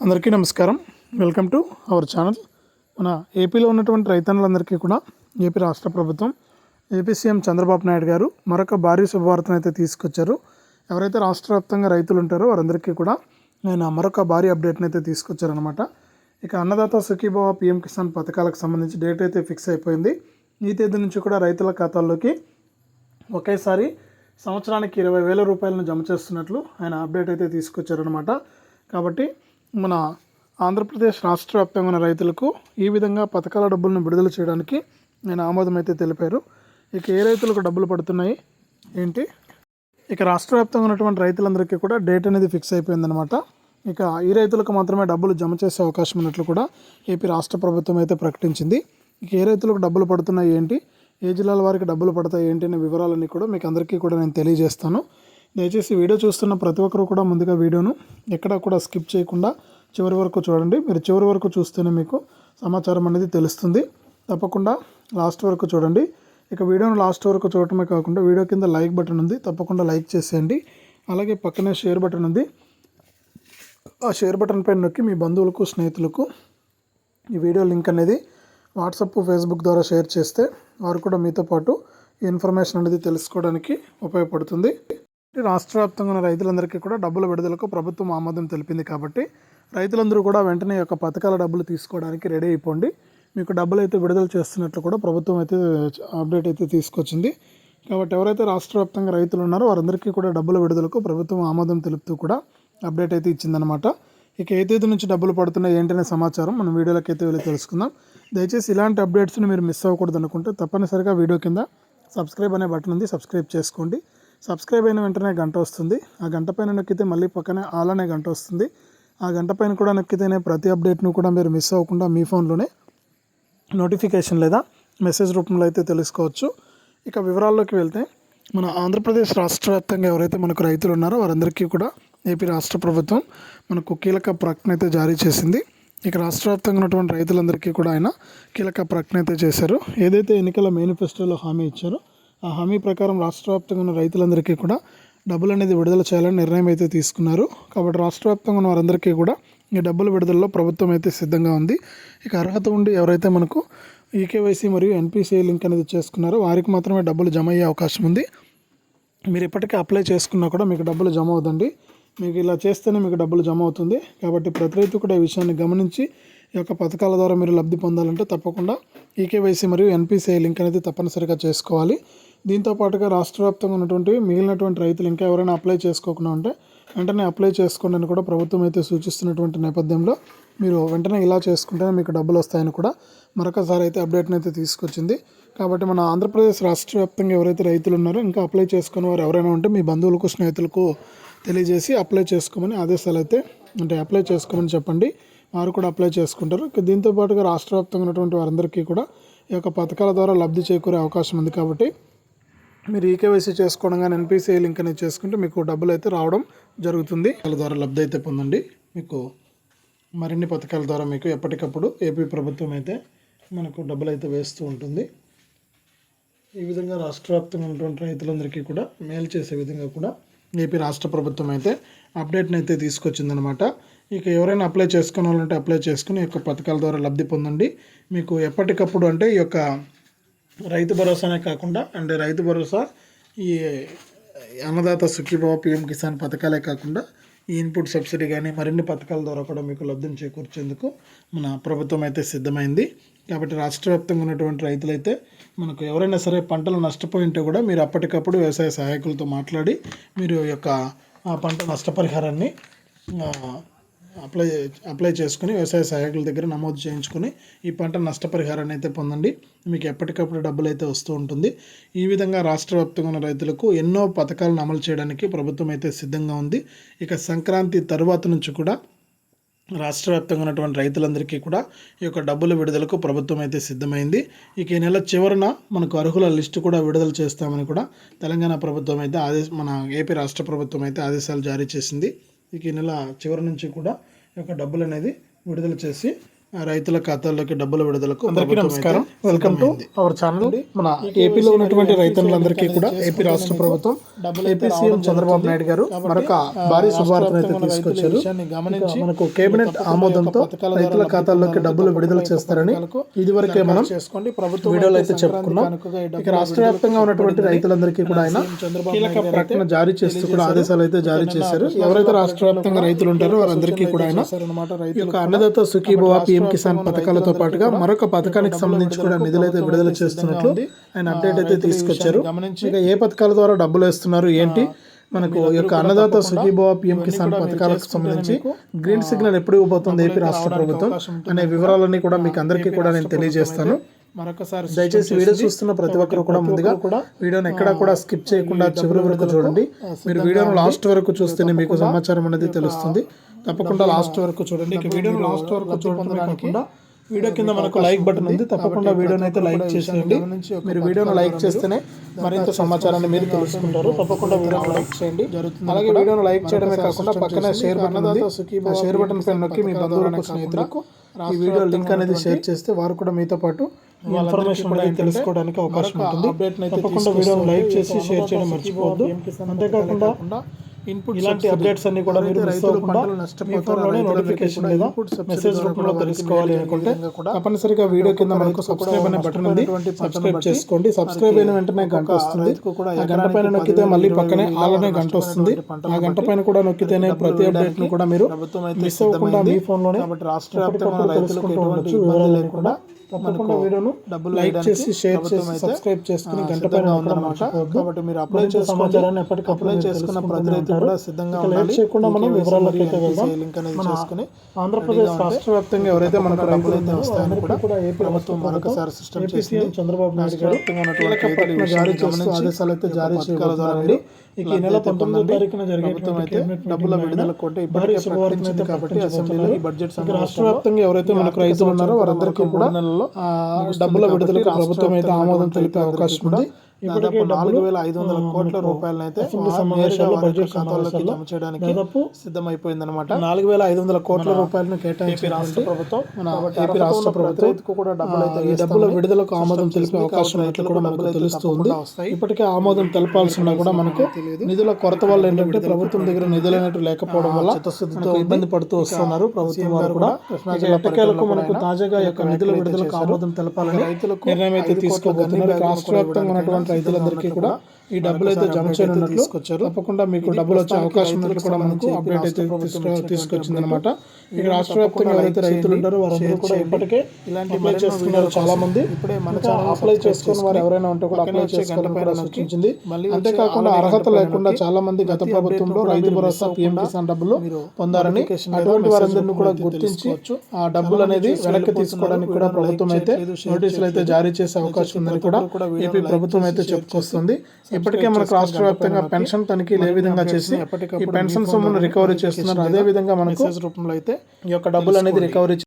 అందరికీ నమస్కారం. Welcome to our channel మన ఏపీలో ఉన్నటువంటి రైతన్నులందరికీ కూడా ఏపీ రాష్ట్ర ప్రభుత్వం ఏపీ సీఎం చంద్రబాబు నాయుడు గారు మరొక భారీ శుభవార్తను అయితే తీసుకొచ్చారు. ఎవరైతే రాష్ట్ర వ్యాప్తంగా రైతులు ఉంటారో వారందరికీ కూడా ఆయన మరొక భారీ అప్డేట్ని అయితే తీసుకొచ్చారనమాట ఇక అన్నదాత సుఖీభావ పిఎం కిసాన్ పథకాలకు సంబంధించి డేట్ అయితే ఫిక్స్ అయిపోయింది. ఈ తేదీ నుంచి కూడా రైతుల ఖాతాల్లోకి ఒకేసారి సంవత్సరానికి ఇరవై వేల రూపాయలను జమ చేస్తున్నట్లు ఆయన అప్డేట్ అయితే తీసుకొచ్చారనమాట కాబట్టి మన ఆంధ్రప్రదేశ్ రాష్ట్ర వ్యాప్తంగా ఉన్న రైతులకు ఈ విధంగా పథకాల డబ్బులను విడుదల చేయడానికి నేను ఆమోదం అయితే తెలిపారు. ఇక ఏ రైతులకు డబ్బులు పడుతున్నాయి? ఏంటి? ఇక రాష్ట్ర వ్యాప్తంగా ఉన్నటువంటి రైతులందరికీ కూడా డేట్ అనేది ఫిక్స్ అయిపోయిందనమాట ఇక ఈ రైతులకు మాత్రమే డబ్బులు జమ చేసే అవకాశం ఉన్నట్లు కూడా ఏపీ రాష్ట్ర ప్రభుత్వం అయితే ప్రకటించింది. ఇక ఏ రైతులకు డబ్బులు పడుతున్నాయి ఏంటి? ఏ జిల్లాల వారికి డబ్బులు పడతాయి ఏంటి? అనే వివరాలన్నీ కూడా మీకు అందరికీ కూడా నేను తెలియజేస్తాను. దయచేసి వీడియో చూస్తున్న ప్రతి ఒక్కరు కూడా ముందుగా వీడియోను ఎక్కడ కూడా స్కిప్ చేయకుండా చివరి వరకు చూడండి. మీరు చివరి వరకు చూస్తేనే మీకు సమాచారం అనేది తెలుస్తుంది. తప్పకుండా లాస్ట్ వరకు చూడండి. ఇక వీడియోను లాస్ట్ వరకు చూడటమే కాకుండా వీడియో కింద లైక్ బటన్ ఉంది. తప్పకుండా లైక్ చేసేయండి. అలాగే పక్కనే షేర్ బటన్ ఉంది. ఆ షేర్ బటన్ పైన నొక్కి మీ బంధువులకు స్నేహితులకు ఈ వీడియో లింక్ అనేది వాట్సాప్ ఫేస్బుక్ ద్వారా షేర్ చేస్తే వారు కూడా మీతో పాటు ఈ ఇన్ఫర్మేషన్ అనేది తెలుసుకోవడానికి ఉపయోగపడుతుంది. రాష్ట్ర వ్యాప్తంగా ఉన్న రైతులందరికీ కూడా డబ్బుల విడుదలకు ప్రభుత్వం ఆమోదం తెలిపింది కాబట్టి రైతులందరూ కూడా వెంటనే యొక్క పథకాల డబ్బులు తీసుకోవడానికి రెడీ అయిపోండి. మీకు డబ్బులు అయితే విడుదల చేస్తున్నట్లు కూడా ప్రభుత్వం అయితే అప్డేట్ అయితే తీసుకొచ్చింది. కాబట్టి ఎవరైతే రాష్ట్ర వ్యాప్తంగా రైతులు ఉన్నారో వారందరికీ కూడా డబ్బుల విడుదలకు ప్రభుత్వం ఆమోదం తెలుపుతూ కూడా అప్డేట్ అయితే ఇచ్చిందనమాట ఇక ఏ తేదీ నుంచి డబ్బులు పడుతున్నాయి ఏంటనే సమాచారం మనం వీడియోలోకి అయితే వెళ్ళి తెలుసుకుందాం. దయచేసి ఇలాంటి అప్డేట్స్ని మీరు మిస్ అవ్వకూడదు అనుకుంటే తప్పనిసరిగా వీడియో కింద సబ్స్క్రైబ్ అనే బటన్ ఉంది సబ్స్క్రైబ్ చేసుకోండి. సబ్స్క్రైబ్ అయిన వెంటనే గంట వస్తుంది. ఆ గంట పైన నొక్కితే మళ్ళీ పక్కనే ఆల్ అనే గంట వస్తుంది. ఆ గంట పైన కూడా నొక్కితేనే ప్రతి అప్డేట్ను కూడా మీరు మిస్ అవ్వకుండా మీ ఫోన్లోనే నోటిఫికేషన్ లేదా మెసేజ్ రూపంలో అయితే తెలుసుకోవచ్చు. ఇక వివరాల్లోకి వెళ్తే మన ఆంధ్రప్రదేశ్ రాష్ట్ర వ్యాప్తంగా ఎవరైతే మనకు రైతులు ఉన్నారో వారందరికీ కూడా ఏపీ రాష్ట్ర ప్రభుత్వం మనకు కీలక ప్రకటన అయితే జారీ చేసింది. ఇక రాష్ట్ర వ్యాప్తంగా ఉన్నటువంటి రైతులందరికీ కూడా ఆయన కీలక ప్రకటన అయితే చేశారు. ఏదైతే ఎన్నికల మేనిఫెస్టోలో హామీ ఇచ్చారో ఆ హామీ ప్రకారం రాష్ట్ర వ్యాప్తంగా ఉన్న రైతులందరికీ కూడా డబ్బులు అనేది విడుదల చేయాలని నిర్ణయం అయితే తీసుకున్నారు. కాబట్టి రాష్ట్ర వ్యాప్తంగా ఉన్న వారందరికీ కూడా ఈ డబ్బుల విడుదలలో ప్రభుత్వం అయితే సిద్ధంగా ఉంది. ఇక అర్హత ఉండి ఎవరైతే మనకు ఈకేవైసీ మరియు ఎన్పిసిఐ లింక్ అనేది చేసుకున్నారో వారికి మాత్రమే డబ్బులు జమ అయ్యే అవకాశం ఉంది. మీరు ఇప్పటికే అప్లై చేసుకున్నా కూడా మీకు డబ్బులు జమ అవుతుంది మీకు ఇలా చేస్తేనే మీకు డబ్బులు జమ అవుతుంది. కాబట్టి ప్రతి రైతు కూడా ఈ విషయాన్ని గమనించి ఈ యొక్క పథకాల ద్వారా మీరు లబ్ధి పొందాలంటే తప్పకుండా ఈకేవైసీ మరియు ఎన్పిసిఐ లింక్ అనేది తప్పనిసరిగా చేసుకోవాలి. దీంతో పాటుగా రాష్ట్ర వ్యాప్తంగా ఉన్నటువంటి మిగిలినటువంటి రైతులు ఇంకా ఎవరైనా అప్లై చేసుకోకుండా ఉంటే వెంటనే అప్లై చేసుకోండి అని కూడా ప్రభుత్వం అయితే సూచిస్తున్నటువంటి నేపథ్యంలో మీరు వెంటనే ఇలా చేసుకుంటేనే మీకు డబ్బులు వస్తాయని కూడా మరొకసారి అయితే అప్డేట్ని అయితే తీసుకొచ్చింది. కాబట్టి మన ఆంధ్రప్రదేశ్ రాష్ట్ర వ్యాప్తంగా ఎవరైతే రైతులు ఉన్నారో ఇంకా అప్లై చేసుకుని వారు ఎవరైనా ఉంటే మీ బంధువులకు స్నేహితులకు తెలియజేసి అప్లై చేసుకోమని ఆదేశాలు అయితే అంటే అప్లై చేసుకోమని చెప్పండి. వారు కూడా అప్లై చేసుకుంటారు. దీంతో పాటుగా రాష్ట్ర వ్యాప్తంగా ఉన్నటువంటి వారందరికీ కూడా ఈ యొక్క పథకాల ద్వారా లబ్ధి చేకూరే అవకాశం ఉంది కాబట్టి మీరు ఈకేవైసీ చేసుకోవడం కానీ ఎన్పిసిఐ లింక్ అనేది చేసుకుంటే మీకు డబ్బులు అయితే రావడం జరుగుతుంది. వాళ్ళ ద్వారా లబ్ధి అయితే పొందండి. మీకు మరిన్ని పథకాల ద్వారా మీకు ఎప్పటికప్పుడు ఏపీ ప్రభుత్వం అయితే మనకు డబ్బులు అయితే వేస్తూ ఉంటుంది. ఈ విధంగా రాష్ట్ర వ్యాప్తంగా ఉన్నటువంటి రైతులందరికీ కూడా మేలు చేసే విధంగా కూడా ఏపీ రాష్ట్ర ప్రభుత్వం అయితే అప్డేట్ని అయితే తీసుకొచ్చిందనమాట ఇక ఎవరైనా అప్లై చేసుకోవాలంటే అప్లై చేసుకుని ఈ యొక్క పథకాల ద్వారా లబ్ధి పొందండి. మీకు ఎప్పటికప్పుడు అంటే ఈ యొక్క రైతు భరోసానే కాకుండా అంటే రైతు భరోసా ఈ అన్నదాత సుఖీభావ పిఎం కిసాన్ పథకాలే కాకుండా ఈ ఇన్పుట్ సబ్సిడీ కానీ మరిన్ని పథకాల ద్వారా కూడా మీకు లబ్ధిని చేకూర్చేందుకు మన ప్రభుత్వం అయితే సిద్ధమైంది. కాబట్టి రాష్ట్ర వ్యాప్తంగా ఉన్నటువంటి రైతులైతే మనకు ఎవరైనా సరే పంటలు నష్టపోయి ఉంటే కూడా మీరు అప్పటికప్పుడు వ్యవసాయ సహాయకులతో మాట్లాడి మీరు ఈ యొక్క ఆ పంట నష్టపరిహారాన్ని అప్లై అప్లై చేసుకుని వ్యవసాయ సహాయకుల దగ్గర నమోదు చేయించుకుని ఈ పంట నష్టపరిహారాన్ని అయితే పొందండి. మీకు ఎప్పటికప్పుడు డబ్బులు అయితే వస్తూ ఉంటుంది. ఈ విధంగా రాష్ట్ర వ్యాప్తంగా ఉన్న రైతులకు ఎన్నో పథకాలను అమలు చేయడానికి ప్రభుత్వం అయితే సిద్ధంగా ఉంది. ఇక సంక్రాంతి తరువాత నుంచి కూడా రాష్ట్ర వ్యాప్తంగా ఉన్నటువంటి రైతులందరికీ కూడా ఈ యొక్క డబ్బుల విడుదలకు ప్రభుత్వం అయితే సిద్ధమైంది. ఇక ఈ నెల చివరన మనకు అర్హుల లిస్టు కూడా విడుదల చేస్తామని కూడా తెలంగాణ ప్రభుత్వం అయితే ఆదేశ మన ఏపీ రాష్ట్ర ప్రభుత్వం అయితే ఆదేశాలు జారీ చేసింది. ఇక ఈ నెల చివరి నుంచి కూడా ఈ యొక్క డబ్బులు అనేది విడుదల చేసి రైతుల ఖాతాల్లోకి డబ్బుల విడుదలకు అందరికీ నమస్కారం. వెల్కమ్ టు అవర్ ఛానల్ మన ఏపీలో ఉన్నటువంటి రైతులందరికీ కూడా ఏపీ రాష్ట్ర ప్రభుత్వం ఏపీ సీఎం చంద్రబాబు నాయుడు గారు మరొక భారీ శుభార్తను అయితే తీసుకొచ్చారు. మనకు కేబినెట్ ఆమోదంతో రైతుల ఖాతాల్లోకి డబ్బులు విడుదల చేస్తారని ఇదివరకే మనం చేసుకోండి ప్రభుత్వం వీడియోలో అయితే చెప్పుకున్నాం. ఇక రాష్ట్ర వ్యాప్తంగా ఉన్నటువంటి రైతులందరికీ కూడా ఆయన కీలక ప్రకటన జారీ చేస్తూ కూడా ఆదేశాలు అయితే జారీ చేశారు. ఎవరైతే రాష్ట్ర వ్యాప్తంగా రైతులు ఉంటారో వారందరికీ కూడా ఆయన ఈ యొక్క అన్నదాత సుఖీభవ పిఎం కిసాన్ పథకాలతో పాటుగా మరొక పథకానికి సంబంధించి కూడా నిధులైతే విడుదల చేస్తున్నట్లు ఆయన అప్డేట్ అయితే తీసుకొచ్చారు. ఇక ఏ పథకాల ద్వారా డబ్బులు వేస్తున్నారు ఏంటి? మనకు యొక్క అన్నదాత సుఖీభవ పిఎం కిసాన్ పథకాలకు సంబంధించి గ్రీన్ సిగ్నల్ ఎప్పుడు ఇవ్వబోతుంది ఏపీ రాష్ట్ర ప్రభుత్వం అనే వివరాలన్నీ కూడా మీకు అందరికీ కూడా నేను తెలియజేస్తాను. మరొకసారి దయచేసి వీడియో చూస్తున్న ప్రతి ఒక్కరు కూడా ముందుగా కూడా వీడియోని ఎక్కడా కూడా స్కిప్ చేయకుండా చివరి వరకు చూడండి. మీరు వీడియోను లాస్ట్ వరకు చూస్తేనే మీకు సమాచారం అనేది తెలుస్తుంది. తప్పకుండా లాస్ట్ వరకు చూడండి. ఇక వీడియోను లాస్ట్ వరకు చూడడం కాకుండా వీడియో కింద మనకు లైక్ బటన్ ఉంది. తప్పకుండా వీడియోని అయితే లైక్ చేసేయండి. మీరు వీడియోను లైక్ చేస్తేనే మరింత సమాచారాన్ని మీరు తెలుసుకుంటారు. తప్పకుండా వీడియోను లైక్ చేయండి. అలాగే వీడియోను లైక్ చేయడమే కాకుండా పక్కనే షేర్ బటన్ ఉంది. ఆ షేర్ బటన్ పైన నొక్కి మీ బంధువులకు స్నేహితులకు ఈ వీడియో లింక్ అనేది షేర్ చేస్తే వారు కూడా మీతో పాటు ఇన్ఫర్మేషన్ అనేది తెలుసుకోవడానికి అవకాశం ఉంటుంది. తప్పకుండా వీడియోను లైక్ చేసి షేర్ చేయడం మర్చిపోవద్దు. అంతేకాకుండా ఇలాంటి అప్డేట్స్ అన్ని కూడా మీరు మిస్ అవ్వకుండా మీ ఫోన్లోనే నోటిఫికేషన్ లేదా మెసేజ్ రూపంలో తెలుసుకోవాలి అనుకుంటే తప్పనిసరిగా వీడియో కింద మనకు సబ్స్క్రైబ్ అనే బటన్ ఉంది. సబ్స్క్రైబ్ చేసుకోండి. సబ్స్క్రైబ్ అయిన వెంటనే గంట వస్తుంది. ఆ గంట పైన నొక్కితే మళ్ళీ పక్కనే ఆలనే గంట వస్తుంది. ఆ గంట పైన కూడా నొక్కితేనే ప్రతి అప్డేట్ను కూడా మీరు మిస్ అవ్వకుండా మీ ఫోన్లోనే రాష్ట్ర తెలుసుకుంటూ ఉండొచ్చు. వివరాలు లేకుండా తప్పకుండా వీడియోను డబ్బులు లైక్ చేసి షేర్ చేసి సబ్స్క్రైబ్ చేసుకుని గంట పైన ఉందన్నమాట. కాబట్టి మీరు అప్లై. సమాచారాన్ని ఎప్పటికప్పుడు అప్లై చేసుకున్న ప్రతి రైతు. కూడా సిద్ధంగా ఉండాలి. చేయకుండా మనం వెళ్దాం. లింక్ అనేది చేసుకుని ఆంధ్రప్రదేశ్ రాష్ట్ర వ్యాప్తంగా ఎవరైతే మనకు రైతులు అయితే వస్తాయని కూడా ఏపీ ప్రభుత్వం మరొకసారి సిస్టమ్ చేసింది. చంద్రబాబు నాయుడు గారు జారీ చేస్తూ ఆదేశాలు అయితే జారీ చేయబోతున్నారండి ఇక ఈ నెల పంతొమ్మిదో. తారీఖున జరిగేటువంటి డబ్బుల విడుదల కోట ఇప్పటికే భారీ కాబట్టి అసెంబ్లీలో ఈ బడ్జెట్ రాష్ట్ర వ్యాప్తంగా ఎవరైతే మనకు రైతులు ఉన్నారో వారందరికీ కూడా డబ్బుల విడుదలకు ప్రభుత్వం అయితే ఆమోదం తెలిపే అవకాశం ఉంది ఇప్పటికే నాలుగు వేల ఐదు వందల కోట్ల రూపాయలను అయితే దాదాపు సిద్ధమైపోయింది అనమాట నాలుగు వేల ఐదు వందల కోట్ల రూపాయలను కేటాయించి రాష్ట్ర ప్రభుత్వం మన ఏపీ రాష్ట్ర ప్రభుత్వం కూడా డబ్బులు అయితే ఈ డబ్బుల విడుదలకు ఆమోదం తెలిపే అవకాశం ఉన్నట్లు కూడా మనకు తెలుస్తుంది. ఇప్పటికే ఆమోదం తెలపాల్సి ఉన్నా కూడా మనకు నిధుల కొరత వల్ల ఏంటంటే ప్రభుత్వం దగ్గర నిధులు అనేవి లేకపోవడం వల్ల ఇబ్బంది పడుతూ వస్తున్నారు. ప్రభుత్వం వారు కూడా ఎట్టకేలకు మనకు తాజాగా యొక్క నిధుల విడుదలకు ఆమోదం తెలపాలని నిర్ణయం అయితే తీసుకోబోతున్నారు రాష్ట్ర వ్యాప్తంగా ఉన్నటువంటి రైతులందరికీ కూడా ఈ డబ్బులు అయితే జమ చేయనున్నట్లు. తప్పకుండా మీకు డబ్బులు వచ్చే అవకాశం ఉన్నట్లు కూడా మనకు అప్డేట్ అయితే తీసుకు- తీసుకొచ్చింది అనమాట ఇక రాష్ట్ర వ్యాప్తంగా ఎవరైతే రైతులు ఉంటారో వారందరూ కూడా ఇప్పటికే ఇలాంటి అప్లై చేసుకున్నారు చాలా మంది. ఇప్పుడే మన అప్లై చేసుకుని వారు ఎవరైనా ఉంటే కూడా అప్లై చేసుకోవాలని కూడా సూచించింది. అంతేకాకుండా అర్హత లేకుండా చాలా మంది గత ప్రభుత్వంలో రైతు భరోసా పిఎం కిసాన్ డబ్బులు పొందారని అటువంటి వారందరినీ కూడా గుర్తించి ఆ డబ్బులు అనేది వెనక్కి తీసుకోవడానికి కూడా ప్రభుత్వం అయితే నోటీసులు అయితే జారీ చేసే అవకాశం ఉందని కూడా ఏపీ ప్రభుత్వం అయితే చెప్పుకొస్తుంది ఇప్పటికే మనకు రాష్ట్ర వ్యాప్తంగా పెన్షన్ తనిఖీలు ఏ విధంగా చేసి ఈ పెన్షన్ సొమ్మును రికవరీ చేస్తున్నారు. అదే విధంగా మనకు రూపంలో అయితే ఈ యొక్క డబ్బులు అనేది రికవరీ